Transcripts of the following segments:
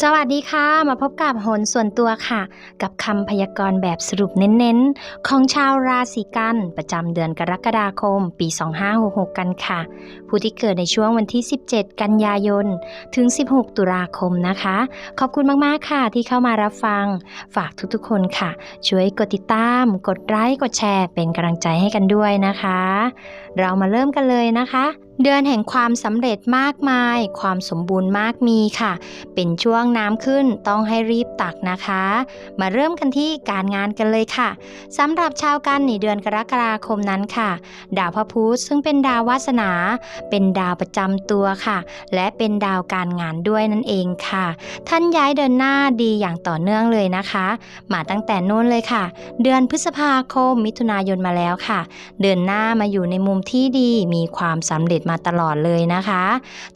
สวัสดีค่ะ มาพบกับโหนส่วนตัวค่ะ กับคำพยากรณ์แบบสรุปเน้นๆ ของชาวราศีกัน ประจำเดือนกรกฎาคม ปี 2566 กันค่ะ ผู้ที่เกิดในช่วงวันที่ 17 กันยายน ถึง 16 ตุลาคมนะคะ ขอบคุณมากๆค่ะที่เข้ามารับฟัง ฝากทุกๆคนค่ะ ช่วยกดติดตาม กดไลค์กดแชร์ เป็นกำลังใจให้กันด้วยนะคะ เรามาเริ่มกันเลยนะคะเดือนแห่งความสำเร็จมากมาย ความสมบูรณ์มากมีค่ะ เป็นช่วงน้ำขึ้นต้องให้รีบตักนะคะ มาเริ่มกันที่การงานกันเลยค่ะสำหรับชาวกันในเดือนกรกฎาคมนั้นค่ะ ดาวพระพุธซึ่งเป็นดาววาสนา เป็นดาวประจำตัวค่ะ และเป็นดาวการงานด้วยนั่นเองค่ะ ท่านย้ายเดินหน้าดีอย่างต่อเนื่องเลยนะคะ มาตั้งแต่นู้นเลยค่ะ เดือนพฤษภาคมมิถุนายนมาแล้วค่ะ เดินหน้ามาอยู่ในมุมที่ดีมีความสำเร็จมาตลอดเลยนะคะ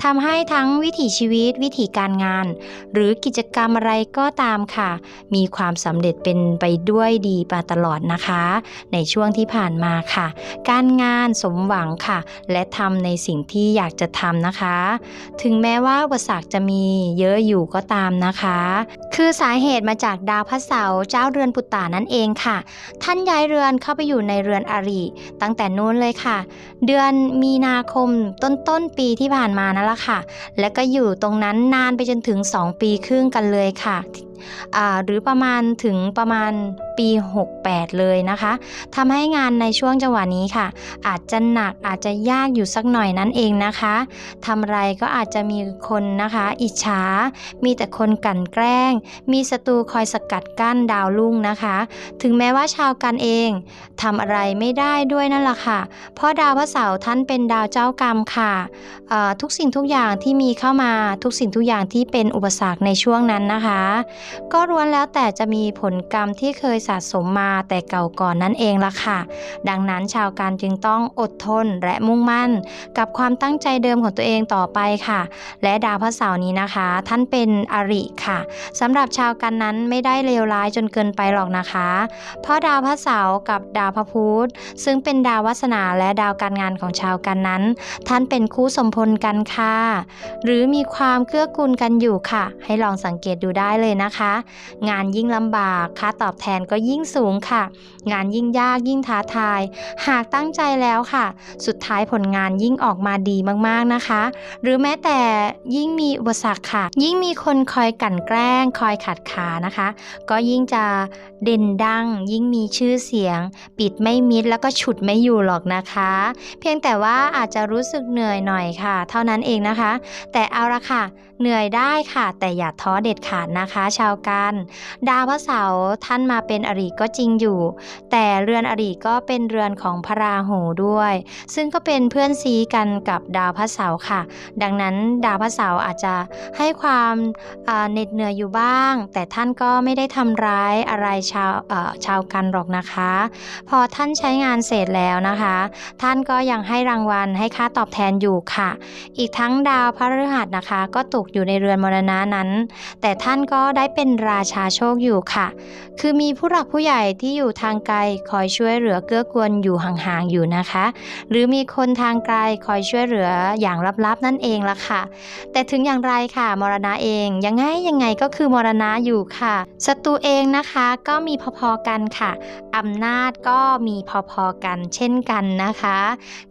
ทำให้ทั้งวิถีชีวิต วิถีการงาน หรือกิจกรรมอะไรก็ตามค่ะ มีความสำเร็จเป็นไปด้วยดีมาตลอดนะคะ ในช่วงที่ผ่านมาค่ะ การงานสมหวังค่ะ และทำในสิ่งที่อยากจะทำนะคะ ถึงแม้ว่าอุปสรรคจะมีเยอะอยู่ก็ตามนะคะ คือสาเหตุมาจากดาวพระเสาร์เจ้าเรือนปุตตานั่นเองค่ะ ท่านย้ายเรือนเข้าไปอยู่ในเรือนอาริตั้งแต่นู้นเลยค่ะ เดือนมีนาคมต้นต้นๆปีที่ผ่านมานั่นแหละค่ะ และก็อยู่ตรงนั้นนานไปจนถึง 2 ปีครึ่งกันเลยค่ะ หรือประมาณถึงประมาณปี 68 เลยนะคะทำให้งานในช่วงจังหวะนี้ค่ะ อาจจะหนักอาจจะยากอยู่สักหน่อยนั่นเองนะคะทำไรก็อาจจะมีคนนะคะ อิจฉา มีแต่คนกลั่นแกล้ง มีศัตรูคอยสกัดกั้นดาวรุ่งนะคะ ถึงแม้ว่าชาวกันเองทำอะไรไม่ได้ด้วยนั่นแหละค่ะ เพราะดาวพระเสาร์ท่านเป็นดาวเจ้ากรรมค่ะ ทุกสิ่งทุกอย่างที่มีเข้ามาทุกสิ่งทุกอย่างที่เป็นอุปสรรคในช่วงนั้นนะคะก็ล้วนแล้วแต่จะมีผลกรรมที่เคยสะสมมาแต่เก่าก่อนนั่นเองละค่ะ ดังนั้นชาวการจึงต้องอดทนและมุ่งมั่น กับความตั้งใจเดิมของตัวเองต่อไปค่ะ และดาวพระเสาร์นี้นะคะ ท่านเป็นอริค่ะสำหรับชาวกันนั้นไม่ได้เลวร้ายจนเกินไปหรอกนะคะ เพราะดาวพระเสาร์กับดาวพระพุธซึ่งเป็นดาววาสนาและดาวการงานของชาวกันนั้น ท่านเป็นคู่สมพลกันค่ะ หรือมีความเกื้อกูลกันอยู่ค่ะ ให้ลองสังเกตดูได้เลยนะคะงานยิ่งลำบากค่าตอบแทนก็ยิ่งสูงค่ะ งานยิ่งยากยิ่งท้าทาย หากตั้งใจแล้วค่ะ สุดท้ายผลงานยิ่งออกมาดีมากๆนะคะ หรือแม้แต่ยิ่งมีอุปสรรคค่ะ ยิ่งมีคนคอยกั่นแกล้ง คอยขัดขานะคะ ก็ยิ่งจะเด่นดัง ยิ่งมีชื่อเสียง ปิดไม่มิดแล้วก็ฉุดไม่อยู่หรอกนะคะ เพียงแต่ว่าอาจจะรู้สึกเหนื่อยหน่อยค่ะ เท่านั้นเองนะคะ แต่เอาละค่ะเหนื่อยได้ค่ะ แต่อย่าท้อเด็ดขาดนะคะ ชาวกันดาวพระเสาร์ท่านมาเป็นอริก็จริงอยู่ แต่เรือนอริก็เป็นเรือนของพระราหูด้วย ซึ่งก็เป็นเพื่อนซีกันกับดาวพระเสาร์ค่ะ ดังนั้นดาวพระเสาร์อาจจะให้ความเหน็ดเหนื่อยอยู่บ้าง แต่ท่านก็ไม่ได้ทำร้ายอะไรชาวชาวกันหรอกนะคะ พอท่านใช้งานเสร็จแล้วนะคะ ท่านก็ยังให้รางวัลให้ค่าตอบแทนอยู่ค่ะ อีกทั้งดาวพระฤหัสนะคะ ก็ตกอยู่ในเรือนมรณะนั้น แต่ท่านก็ได้เป็นราชาโชคอยู่ค่ะ คือมีผู้หลักผู้ใหญ่ที่อยู่ทางไกลคอยช่วยเหลือเกื้อกูลอยู่ห่างๆอยู่นะคะ หรือมีคนทางไกลคอยช่วยเหลืออย่างลับๆนั่นเองละค่ะ แต่ถึงอย่างไรค่ะมรณะเองยังไงยังไงก็คือมรณะอยู่ค่ะศัตรูเองนะคะก็มีพอๆกันค่ะอำนาจก็มีพอๆกันเช่นกันนะคะ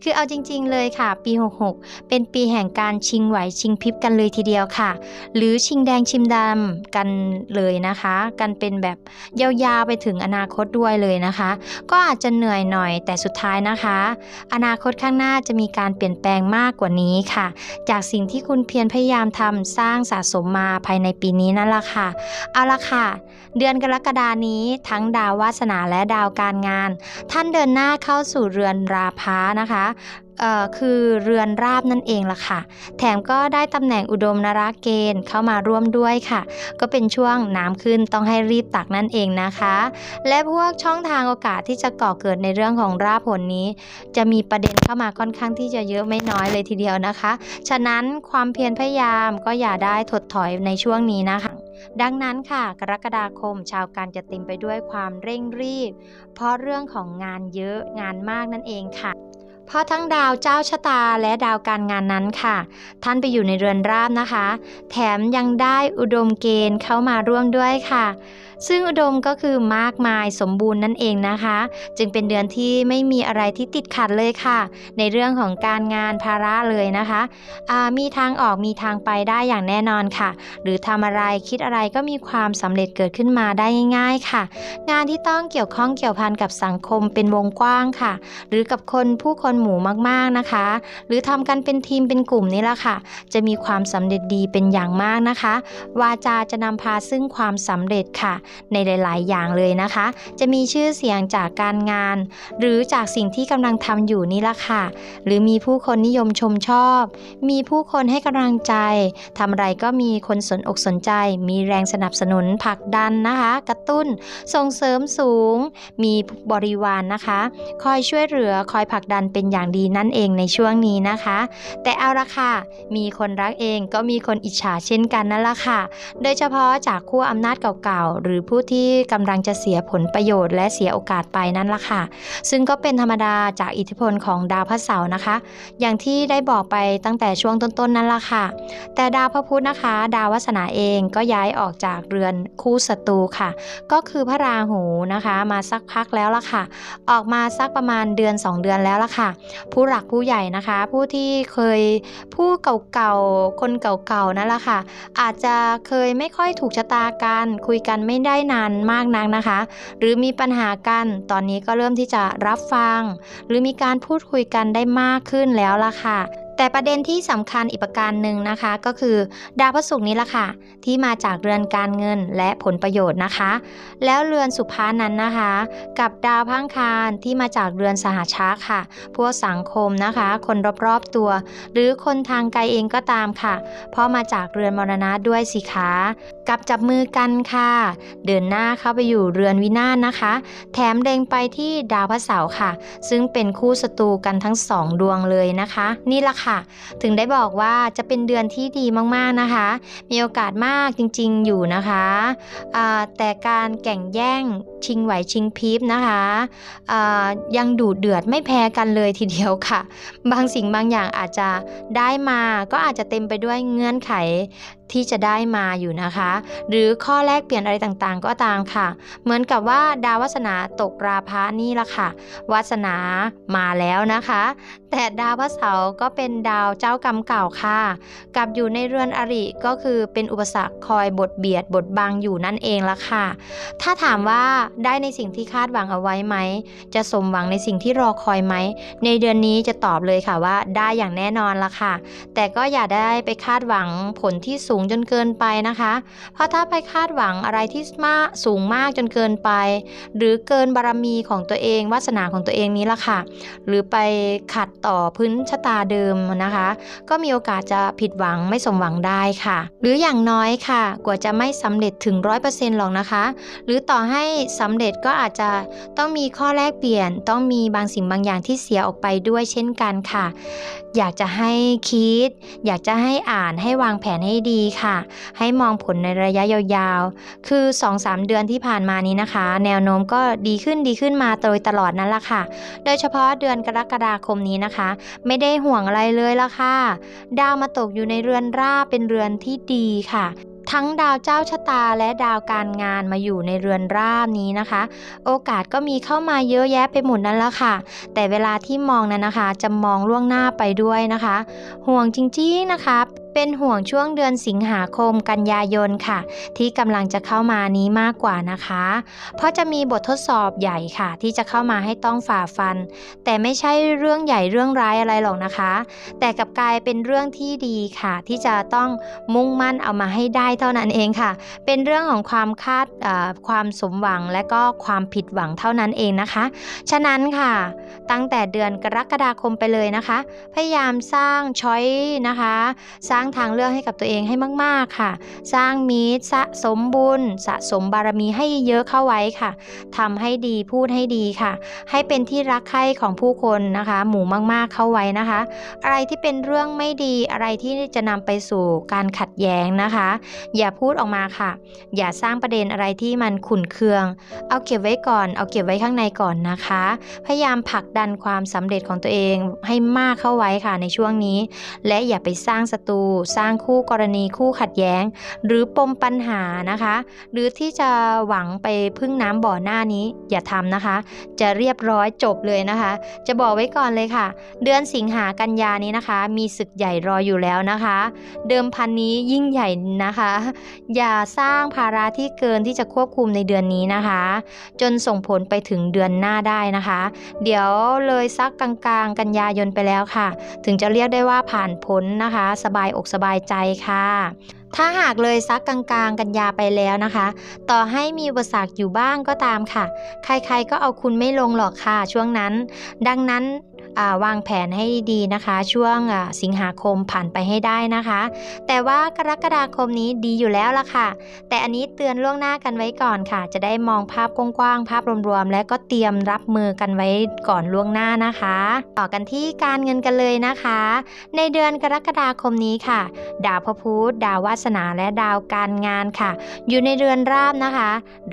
คือเอาจริงๆเลยค่ะ ปี 66 เป็นปีแห่งการชิงไหวชิงพริบกันเลยทีเดียวค่ะ หรือชิงแดงชิมดำกันเลยนะคะ กันเป็นแบบยาวๆไปถึงอนาคตด้วยเลยนะคะ ก็อาจจะเหนื่อยหน่อยแต่สุดท้ายนะคะ อนาคตข้างหน้าจะมีการเปลี่ยนแปลงมากกว่านี้ค่ะ จากสิ่งที่คุณเพียรพยายามทำสร้างสะสมมาภายในปีนี้นั่นแหละค่ะเอาละค่ะ เดือนกรกฎานี้ทั้งดาววาสนาและดาวการงาน ท่านเดินหน้าเข้าสู่เรือนราพานะคะ คือเรือนราบนั่นเองล่ะค่ะ แถมก็ได้ตำแหน่งอุดมนราเกณฑ์เข้ามาร่วมด้วยค่ะ ก็เป็นช่วงน้ำขึ้นต้องให้รีบตักนั่นเองนะคะ และพวกช่องทางโอกาสที่จะก่อเกิดในเรื่องของราบผลนี้ จะมีประเด็นเข้ามาค่อนข้างที่จะเยอะไม่น้อยเลยทีเดียวนะคะ ฉะนั้นความเพียรพยายามก็อย่าได้ถดถอยในช่วงนี้นะคะดังนั้นค่ะ กรกฎาคมชาวการจะเต็มไปด้วยความเร่งรีบ เพราะเรื่องของงานเยอะงานมากนั่นเองค่ะ เพราะทั้งดาวเจ้าชะตาและดาวการงานนั้นค่ะ ท่านไปอยู่ในเรือนราบนะคะ แถมยังได้อุดมเกณฑ์เข้ามาร่วมด้วยค่ะซึ่งอุดมก็คือมากมายสมบูรณ์นั่นเองนะคะ จึงเป็นเดือนที่ไม่มีอะไรที่ติดขัดเลยค่ะ ในเรื่องของการงานภาระเลยนะคะมีทางออกมีทางไปได้อย่างแน่นอนค่ะ หรือทำอะไรคิดอะไรก็มีความสำเร็จเกิดขึ้นมาได้ง่าย ๆค่ะ งานที่ต้องเกี่ยวข้องเกี่ยวพันกับสังคมเป็นวงกว้างค่ะ หรือกับคนผู้คนหมู่มากๆนะคะ หรือทำกันเป็นทีมเป็นกลุ่มนี่แหละค่ะ จะมีความสำเร็จดีเป็นอย่างมากนะคะ วาจาจะนำพาซึ่งความสำเร็จค่ะในหลาย ๆ อย่างเลยนะคะ จะมีชื่อเสียงจากการงาน หรือจากสิ่งที่กำลังทำอยู่นี่ละค่ะ หรือมีผู้คนนิยมชมชอบ มีผู้คนให้กำลังใจทำอะไรก็มีคนสนอกสนใจ มีแรงสนับสนุนผลักดันนะคะ กระตุ้นส่งเสริมสูง มีบริวารนนะคะ คอยช่วยเหลือคอยผลักดันเป็นอย่างดีนั่นเองในช่วงนี้นะคะ แต่เอาละค่ะ มีคนรักเองก็มีคนอิจฉาเช่นกันนั่นละค่ะ โดยเฉพาะจากขั้วอำนาจเก่าๆหรือผู้ที่กำลังจะเสียผลประโยชน์และเสียโอกาสไปนั่นละค่ะ ซึ่งก็เป็นธรรมดาจากอิทธิพลของดาวพระเสาร์นะคะ อย่างที่ได้บอกไปตั้งแต่ช่วงต้นๆนั่นละค่ะ แต่ดาวพระพุธนะคะ ดาววัสนาเองก็ย้ายออกจากเรือนคู่ศัตรูค่ะ ก็คือพระราหูนะคะ มาสักพักแล้วละค่ะ ออกมาสักประมาณเดือน 2 เดือนแล้วละค่ะ ผู้หลักผู้ใหญ่นะคะ ผู้ที่เคยผู้เก่าๆคนเก่าๆนั่นละค่ะ อาจจะเคยไม่ค่อยถูกชะตากันคุยกันไม่ได้นานมากนักนะคะ หรือมีปัญหากันตอนนี้ก็เริ่มที่จะรับฟัง หรือมีการพูดคุยกันได้มากขึ้นแล้วล่ะค่ะ แต่ประเด็นที่สำคัญอีกประการหนึ่งนะคะ ก็คือดาวพฤหัสนี้ละค่ะ ที่มาจากเรือนการเงินและผลประโยชน์นะคะ แล้วเรือนสุภานั้นนะคะ กับดาวพังคารที่มาจากเรือนสหชาค่ะ พวกสังคมนะคะ คนรอบๆตัว หรือคนทางไกลเองก็ตามค่ะ เพราะมาจากเรือนมรณะด้วยสิคะกับจับมือกันค่ะ เดินหน้าเข้าไปอยู่เรือนวินาศนะคะ แถมเล็งไปที่ดาวพระเสาร์ค่ะ ซึ่งเป็นคู่ศัตรูกันทั้งสองดวงเลยนะคะ นี่ละค่ะถึงได้บอกว่าจะเป็นเดือนที่ดีมากๆนะคะ มีโอกาสมากจริงๆอยู่นะคะแต่การแข่งแย่งชิงไหวชิงพริบนะคะยังดูดเดือดไม่แพ้กันเลยทีเดียวค่ะ บางสิ่งบางอย่างอาจจะได้มาก็อาจจะเต็มไปด้วยเงื่อนไขที่จะได้มาอยู่นะคะ หรือข้อแลกเปลี่ยนอะไรต่างๆ ก็ตามค่ะ เหมือนกับว่าดาววัสนาตกราพะนี่ละค่ะวัสนามาแล้วนะคะ แต่ดาวพระเสาร์ก็เป็นดาวเจ้ากรรมเก่าค่ะกับอยู่ในเรือนอริก็คือเป็นอุปสรรคคอยบทเบียดบทบังอยู่นั่นเองละค่ะ ถ้าถามว่าได้ในสิ่งที่คาดหวังเอาไว้ไหม จะสมหวังในสิ่งที่รอคอยไหม ในเดือนนี้จะตอบเลยค่ะว่าได้อย่างแน่นอนละค่ะ แต่ก็อย่าได้ไปคาดหวังผลที่สูงจนเกินไปนะคะ เพราะถ้าไปคาดหวังอะไรที่มากสูงมากจนเกินไป หรือเกินบารมีของตัวเองวาสนาของตัวเองนี้ละค่ะ หรือไปขัดต่อพื้นชะตาเดิมนะคะ ก็มีโอกาสจะผิดหวังไม่สมหวังได้ค่ะ หรืออย่างน้อยค่ะ กว่าจะไม่สำเร็จถึงร้อยเปอร์เซ็นต์หรอกนะคะ หรือต่อให้สำเร็จก็อาจจะต้องมีข้อแลกเปลี่ยน ต้องมีบางสิ่งบางอย่างที่เสียออกไปด้วยเช่นกันค่ะ อยากจะให้คิด อยากจะให้อ่านให้วางแผนให้ดีค่ะ ให้มองผลในระยะยาวๆ คือ 2-3 เดือนที่ผ่านมานี้นะคะ แนวโน้มก็ดีขึ้นดีขึ้นมาโดยตลอดนั่นแหละค่ะ โดยเฉพาะเดือนกรกฎาคมนี้นะคะ ไม่ได้ห่วงอะไรเลยละค่ะ ดาวมาตกอยู่ในเรือนราเป็นเรือนที่ดีค่ะทั้งดาวเจ้าชะตาและดาวการงานมาอยู่ในเรือนราบนี้นะคะ โอกาสก็มีเข้ามาเยอะแยะไปหมดนั่นแหละค่ะ แต่เวลาที่มองนั้นนะคะ จะมองล่วงหน้าไปด้วยนะคะ ห่วงจริงๆนะคะ เป็นห่วงช่วงเดือนสิงหาคมกันยายนค่ะ ที่กำลังจะเข้ามานี้มากกว่านะคะ เพราะจะมีบททดสอบใหญ่ค่ะ ที่จะเข้ามาให้ต้องฝ่าฟัน แต่ไม่ใช่เรื่องใหญ่เรื่องร้ายอะไรหรอกนะคะ แต่กับกลายเป็นเรื่องที่ดีค่ะ ที่จะต้องมุ่งมั่นเอามาให้ได้เท่านั้นเองค่ะ เป็นเรื่องของความคาดความสมหวังและก็ความผิดหวังเท่านั้นเองนะคะ ฉะนั้นค่ะ ตั้งแต่เดือนกรกฎาคมไปเลยนะคะ พยายามสร้างช้อยนะคะ สร้างางทางเลือกให้กับตัวเองให้มาก ๆ ค่ะ สร้างมิตสะสมบุญ สะสมบารมีให้เยอะเข้าไว้ค่ะทำให้ดีพูดให้ดีค่ะ ให้เป็นที่รักใคร่ของผู้คนนะคะ หมู่มาก ๆ เข้าไว้นะคะ อะไรที่เป็นเรื่องไม่ดีอะไรที่จะนำไปสู่การขัดแย้งนะคะ อย่าพูดออกมาค่ะ อย่าสร้างประเด็นอะไรที่มันขุ่นเคือง เอาเก็บไว้ก่อน เอาเก็บไว้ข้างในก่อนนะคะ พยายามผลักดันความสำเร็จของตัวเองให้มากเข้าไว้ค่ะในช่วงนี้ และอย่าไปสร้างศัตรูสร้างคู่กรณีคู่ขัดแย้ง หรือปมปัญหานะคะ หรือที่จะหวังไปพึ่งน้ำบ่อหน้านี้อย่าทำนะคะ จะเรียบร้อยจบเลยนะคะ จะบอกไว้ก่อนเลยค่ะ เดือนสิงหากันยานี้นะคะ มีศึกใหญ่รออยู่แล้วนะคะ เดิมพันนี้ยิ่งใหญ่นะคะ อย่าสร้างภาระที่เกินที่จะควบคุมในเดือนนี้นะคะ จนส่งผลไปถึงเดือนหน้าได้นะคะ เดี๋ยวเลยสักกลางๆ กันยายนไปแล้วค่ะ ถึงจะเรียกได้ว่าผ่านพ้นนะคะ สบายอกสบายใจค่ะ ถ้าหากเลยซักกลางๆ กันยาไปแล้วนะคะ ต่อให้มีอุปสรรคอยู่บ้างก็ตามค่ะ ใครๆก็เอาคุณไม่ลงหรอกค่ะช่วงนั้น ดังนั้น วางแผนให้ดีนะคะ ช่วงสิงหาคมผ่านไปให้ได้นะคะ แต่ว่ากรกฎาคมนี้ดีอยู่แล้วละค่ะ แต่อันนี้เตือนล่วงหน้ากันไว้ก่อนค่ะ จะได้มองภาพกว้างๆภาพรวมๆและก็เตรียมรับมือกันไว้ก่อนล่วงหน้านะคะ ต่อกันที่การเงินกันเลยนะคะ ในเดือนกรกฎาคมนี้ค่ะ ดาวพระพุธดาววาสนาและดาวการงานค่ะ อยู่ในเรือนราบนะคะ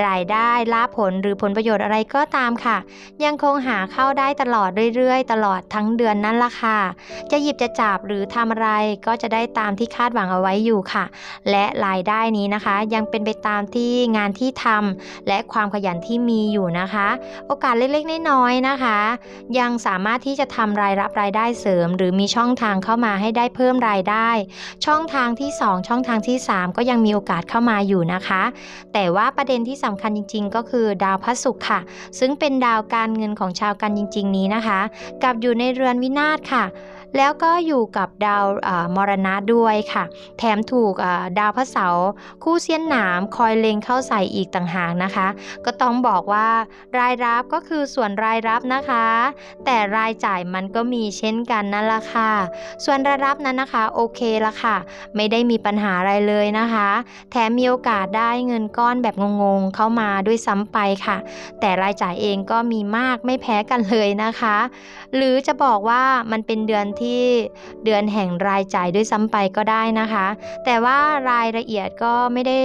รายได้ลาผลหรือผลประโยชน์อะไรก็ตามค่ะ ยังคงหาเข้าได้ตลอดเรื่อยๆ ตลอดทั้งเดือนนั่นละค่ะ จะหยิบจะจับหรือทำอะไรก็จะได้ตามที่คาดหวังเอาไว้อยู่ค่ะ และรายได้นี้นะคะ ยังเป็นไปตามที่งานที่ทำและความขยันที่มีอยู่นะคะ โอกาสเล็กๆน้อยๆนะคะ ยังสามารถที่จะทำรายรับรายได้เสริม หรือมีช่องทางเข้ามาให้ได้เพิ่มรายได้ ช่องทางที่ 2 ช่องทางที่ 3 ก็ยังมีโอกาสเข้ามาอยู่นะคะ แต่ว่าประเด็นที่สำคัญจริง ๆ ก็คือดาวพระศุกร์ค่ะ ซึ่งเป็นดาวการเงินของชาวกันจริง ๆ นี้นะคะ กับอยู่ในเรือนวินาศค่ะ แล้วก็อยู่กับดาวมรณะด้วยค่ะ แถมถูกดาวพระเสาร์คู่เสี้ยนหนามคอยเล็งเข้าใส่อีกต่างหากนะคะ ก็ต้องบอกว่ารายรับก็คือส่วนรายรับนะคะ แต่รายจ่ายมันก็มีเช่นกันนั่นแหละค่ะ ส่วนรายรับนั้นนะคะโอเคละค่ะ ไม่ได้มีปัญหาอะไรเลยนะคะ แถมมีโอกาสได้เงินก้อนแบบงงๆเข้ามาด้วยซ้ำไปค่ะ แต่รายจ่ายเองก็มีมากไม่แพ้กันเลยนะคะ หรือจะบอกว่ามันเป็นเดือนที่เดือนแห่งรายจ่ายด้วยซ้ำไปก็ได้นะคะ แต่ว่ารายละเอียดก็ไม่ได้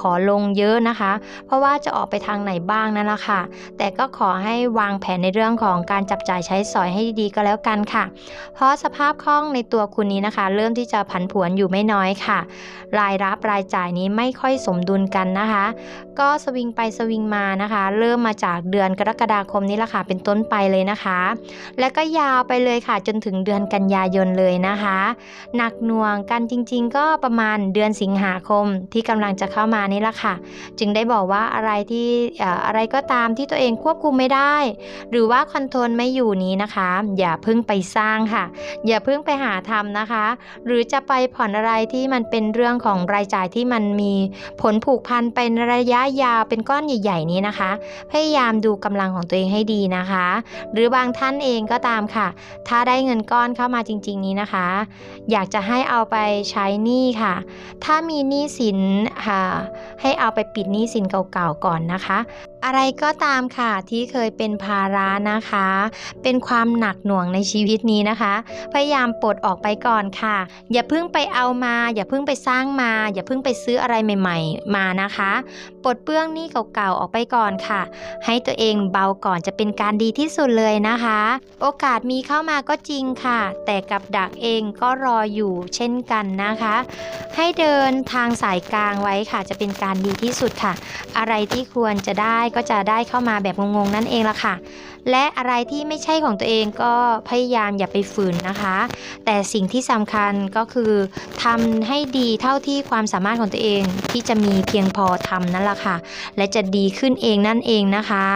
ขอลงเยอะนะคะ เพราะว่าจะออกไปทางไหนบ้างนั่นแหละค่ะ แต่ก็ขอให้วางแผนในเรื่องของการจับจ่ายใช้สอยให้ดีๆก็แล้วกันค่ะ เพราะสภาพคล่องในตัวคุณนี้นะคะ เริ่มที่จะผันผวนอยู่ไม่น้อยค่ะ รายรับรายจ่ายนี้ไม่ค่อยสมดุลกันนะคะ ก็สวิงไปสวิงมานะคะ เริ่มมาจากเดือนกรกฎาคมนี้ละค่ะเป็นต้นไปเลยนะคะ แล้วก็ยาวไปเลยค่ะจนถึงเดือนกันยายนเลยนะคะ หนักหน่วงกันจริงๆ ก็ประมาณเดือนสิงหาคมที่กำลังจะเข้ามานี่ละค่ะ จึงได้บอกว่าอะไรที่เอ่ออะไรก็ตามที่ตัวเองควบคุมไม่ได้ หรือว่าคอนโทรลไม่อยู่นี้นะคะ อย่าเพิ่งไปสร้างค่ะ อย่าเพิ่งไปหาทำนะคะ หรือจะไปผ่อนอะไรที่มันเป็นเรื่องของรายจ่ายที่มันมีผลผูกพันเป็นระยะยาวเป็นก้อนใหญ่ ๆ นี้นะคะ พยายามดูกำลังของตัวเองให้ดีนะคะ หรือบางท่านเองก็ตามค่ะ ถ้าได้เงินก้อนเข้ามาจริง ๆ นี้นะคะ อยากจะให้เอาไปใช้หนี้ค่ะ ถ้ามีหนี้สินค่ะ ให้เอาไปปิดหนี้สินเก่าๆก่อนนะคะ อะไรก็ตามค่ะที่เคยเป็นภาระนะคะ เป็นความหนักหน่วงในชีวิตนี้นะคะ พยายามปลดออกไปก่อนค่ะ อย่าเพิ่งไปเอามา อย่าเพิ่งไปสร้างมา อย่าเพิ่งไปซื้ออะไรใหม่ ๆ มานะคะปลดเปลื้องหนี้เก่าๆออกไปก่อนค่ะ ให้ตัวเองเบาก่อนจะเป็นการดีที่สุดเลยนะคะ โอกาสมีเข้ามาก็จริงค่ะแต่กับดักเองก็รออยู่เช่นกันนะคะ ให้เดินทางสายกลางไว้ค่ะ จะเป็นการดีที่สุดค่ะ อะไรที่ควรจะได้ก็จะได้เข้ามาแบบงงๆนั่นเองละค่ะ และอะไรที่ไม่ใช่ของตัวเองก็พยายามอย่าไปฝืนนะคะ แต่สิ่งที่สำคัญก็คือทำให้ดีเท่าที่ความสามารถของตัวเองที่จะมีเพียงพอทำนั่นแหละค่ะ และจะดีขึ้นเองนั่นเองนะคะ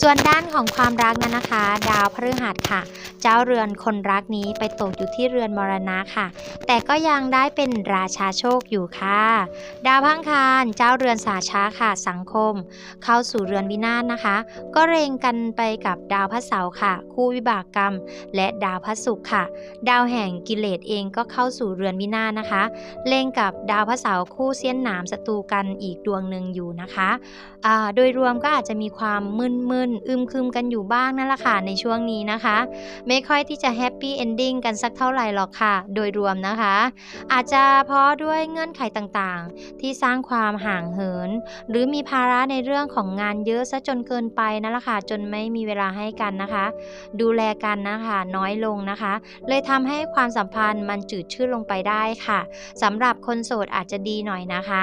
ส่วนด้านของความรักนั้นนะคะ ดาวพฤหัสค่ะ เจ้าเรือนคนรักนี้ไปตกอยู่ที่เรือนมรณะค่ะ แต่ก็ยังได้เป็นราชาโชคอยู่ค่ะ ดาวพังคารเจ้าเรือนสาช้าค่ะสังคม เข้าสู่เรือนวินาศนะคะ ก็เร็งกันไปกับกับดาวพระเสาร์ค่ะ คู่วิบากกรรม และดาวพระศุกร์ค่ะ ดาวแห่งกิเลสเองก็เข้าสู่เรือนวินาศนะคะ เล็งกับดาวพระเสาร์คู่เสี้ยนหนามศัตรูกันอีกดวงหนึ่งอยู่นะคะโดยรวมก็อาจจะมีความมึนๆอึมครึมกันอยู่บ้างนั่นแหละค่ะในช่วงนี้นะคะ ไม่ค่อยที่จะแฮปปี้เอนดิ้งกันสักเท่าไหร่หรอกค่ะ โดยรวมนะคะ อาจจะเพราะด้วยเงื่อนไขต่างๆ ที่สร้างความห่างเหิน หรือมีภาระในเรื่องของงานเยอะซะจนเกินไปนั่นแหละค่ะจนไม่มีเวลาให้กันนะคะ ดูแลกันนะคะน้อยลงนะคะ เลยทำให้ความสัมพันธ์มันจืดชืดลงไปได้ค่ะสำหรับคนโสดอาจจะดีหน่อยนะคะ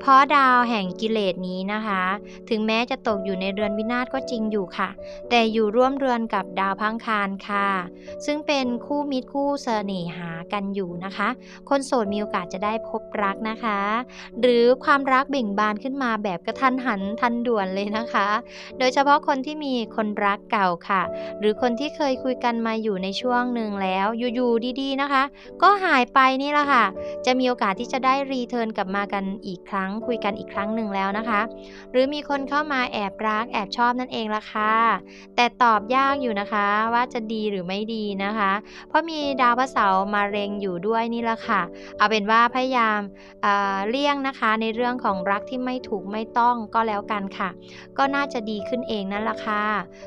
เพราะดาวแห่งกิเลสนี้นะคะ ถึงแม้จะตกอยู่ในเรือนวินาศก็จริงอยู่ค่ะ แต่อยู่ร่วมเรือนกับดาวพังคารค่ะ ซึ่งเป็นคู่มิตรคู่เสน่หากันอยู่นะคะ คนโสดมีโอกาสจะได้พบรักนะคะ หรือความรักเบ่งบานขึ้นมาแบบกระทันหันทันด่วนเลยนะคะ โดยเฉพาะคนที่มีคนรักเก่าค่ะ หรือคนที่เคยคุยกันมาอยู่ในช่วงหนึ่งแล้วอยู่ๆดีๆนะคะ ก็หายไปนี่แหละค่ะ จะมีโอกาสที่จะได้รีเทิร์นกลับมากันอีกครั้ง คุยกันอีกครั้งหนึ่งแล้วนะคะ หรือมีคนเข้ามาแอบรักแอบชอบนั่นเองละค่ะแต่ตอบยากอยู่นะคะว่าจะดีหรือไม่ดีนะคะ เพราะมีดาวพระเสาร์มาเร็งอยู่ด้วยนี่แหละค่ะ เอาเป็นว่าพยายามอ่าเลี่ยงนะคะในเรื่องของรักที่ไม่ถูกไม่ต้องก็แล้วกันค่ะ ก็น่าจะดีขึ้นเองนั่นแหละค่ะ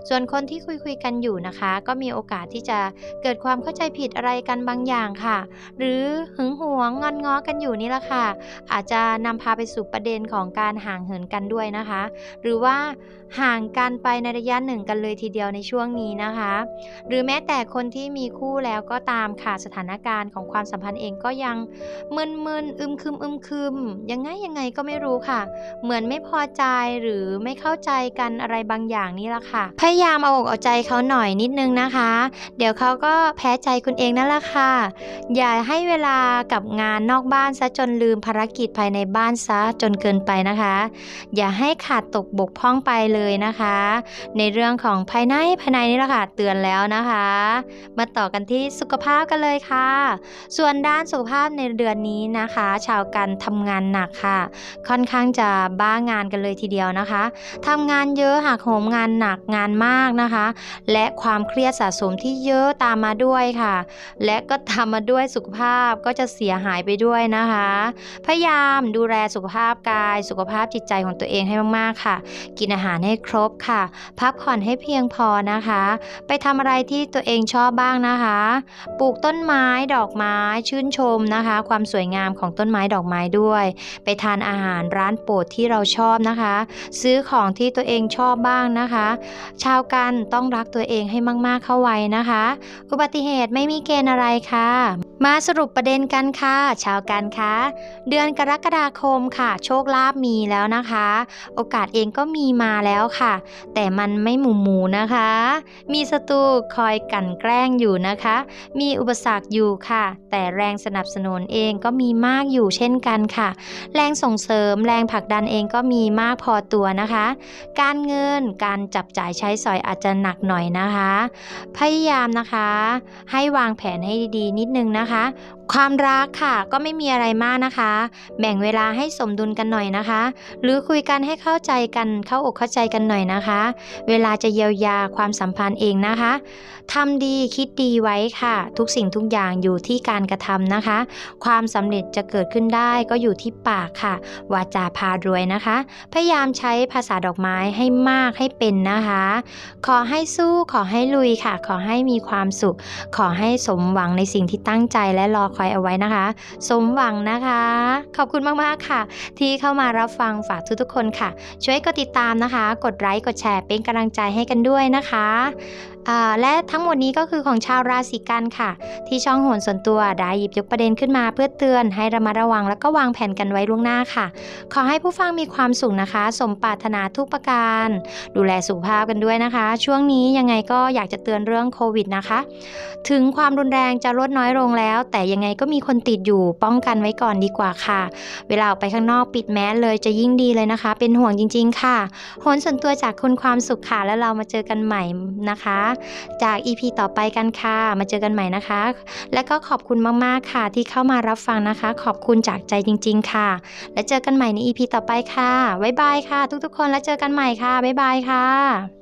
ส่วนคนที่คุยคุยกันอยู่นะคะ ก็มีโอกาสที่จะเกิดความเข้าใจผิดอะไรกันบางอย่างค่ะ หรือหึงหวงงอนง้อกันอยู่นี่แหละค่ะ อาจจะนำพาไปสู่ประเด็นของการห่างเหินกันด้วยนะคะ หรือว่าห่างกันไปในระยะหนึ่งกันเลยทีเดียวในช่วงนี้นะคะ หรือแม้แต่คนที่มีคู่แล้วก็ตามค่ะสถานการณ์ของความสัมพันธ์เองก็ยังมึนๆอึมครึมอึมครึมยังไงยังไงก็ไม่รู้ค่ะ เหมือนไม่พอใจหรือไม่เข้าใจกันอะไรบางอย่างนี่แหละค่ะพยายามเอาอกเอาใจเขาหน่อยนิดนึงนะคะ เดี๋ยวเขาก็แพ้ใจคุณเองนั่นแหละค่ะ อย่าให้เวลากับงานนอกบ้านซะจนลืมภารกิจภายในบ้านซะจนเกินไปนะคะ อย่าให้ขาดตกบกพร่องไปเลยนะคะ ในเรื่องของภายในภายในนี่แหละค่ะเตือนแล้วนะคะ มาต่อกันที่สุขภาพกันเลยค่ะ ส่วนด้านสุขภาพในเดือนนี้นะคะ ชาวกันทำงานหนักค่ะ ค่อนข้างจะบ้างานกันเลยทีเดียวนะคะทำงานเยอะหักโหมงานหนักงานมากนะคะ และความเครียดสะสมที่เยอะตามมาด้วยค่ะ และก็ตามมาด้วยสุขภาพก็จะเสียหายไปด้วยนะคะ พยายามดูแลสุขภาพกาย สุขภาพจิตใจของตัวเองให้มากๆค่ะ กินอาหารให้ครบค่ะ พักผ่อนให้เพียงพอนะคะ ไปทำอะไรที่ตัวเองชอบบ้างนะคะ ปลูกต้นไม้ดอกไม้ชื่นชมนะคะ ความสวยงามของต้นไม้ดอกไม้ด้วย ไปทานอาหารร้านโปรดที่เราชอบนะคะ ซื้อของที่ตัวเองชอบบ้างนะคะ ชาวกันต้องรักตัวเองให้มาก ๆ เข้าไว้นะคะ อุบัติเหตุไม่มีเกณฑ์อะไรค่ะ มาสรุปประเด็นกันค่ะ ชาวกันคะเดือนกรกฎาคมค่ะ โชคลาภมีแล้วนะคะ โอกาสเองก็มีมาแล้วค่ะ แต่มันไม่หมู่หมูนะคะ มีศัตรูคอยกั่นแกล้งอยู่นะคะ มีอุปสรรคอยู่ค่ะ แต่แรงสนับสนุนเองก็มีมากอยู่เช่นกันค่ะ แรงส่งเสริมแรงผลักดันเองก็มีมากพอตัวนะคะ การเงินการจับจ่ายใช้สอยอาจจะหนักหน่อยนะคะ พยายามนะคะ ให้วางแผนให้ดีๆ นิดนึงนะคะ ความรักค่ะก็ไม่มีอะไรมากนะคะ แบ่งเวลาให้สมดุลกันหน่อยนะคะ หรือคุยกันให้เข้าใจกันเข้าอกเข้าใจกันหน่อยนะคะ เวลาจะเยียวยาความสัมพันธ์เองนะคะทำดีคิดดีไว้ค่ะ ทุกสิ่งทุกอย่างอยู่ที่การกระทำนะคะ ความสำเร็จจะเกิดขึ้นได้ก็อยู่ที่ปากค่ะ วาจาพารวยนะคะ พยายามใช้ภาษาดอกไม้ให้มากให้เป็นนะคะ ขอให้สู้ขอให้ลุยค่ะ ขอให้มีความสุข ขอให้สมหวังในสิ่งที่ตั้งใจและรอคอยเอาไว้นะคะ สมหวังนะคะ ขอบคุณมากๆค่ะ ที่เข้ามารับฟังฝากทุกๆคนค่ะ ช่วยกดติดตามนะคะ กดไลค์กดแชร์เป็นกำลังใจให้กันด้วยนะคะ และทั้งหมดนี้ก็คือของชาวราศีกันค่ะ ที่ช่องโหนส่วนตัวได้หยิบยกประเด็นขึ้นมาเพื่อเตือนให้ระมัดระวังแล้วก็วางแผนกันไว้ล่วงหน้าค่ะ ขอให้ผู้ฟังมีความสุขนะคะ สมปรารถนาทุกประการ ดูแลสุขภาพกันด้วยนะคะ ช่วงนี้ยังไงก็อยากจะเตือนเรื่องโควิดนะคะ ถึงความรุนแรงจะลดน้อยลงแล้ว แต่ยังไงก็มีคนติดอยู่ป้องกันไว้ก่อนดีกว่าค่ะ เวลาออกไปข้างนอกปิดแมสเลยจะยิ่งดีเลยนะคะ เป็นห่วงจริง ๆ ค่ะโหนส่วนตัวจากคุณความสุขค่ะแล้วเรามาเจอกันใหม่นะคะจาก EP ต่อไปกันค่ะ มาเจอกันใหม่นะคะ และก็ขอบคุณมากๆค่ะที่เข้ามารับฟังนะคะ ขอบคุณจากใจจริง ๆ ค่ะ และเจอกันใหม่ใน EP ต่อไปค่ะบ๊ายบายค่ะ ทุกๆ คนแล้วเจอกันใหม่ค่ะบ๊ายบายค่ะ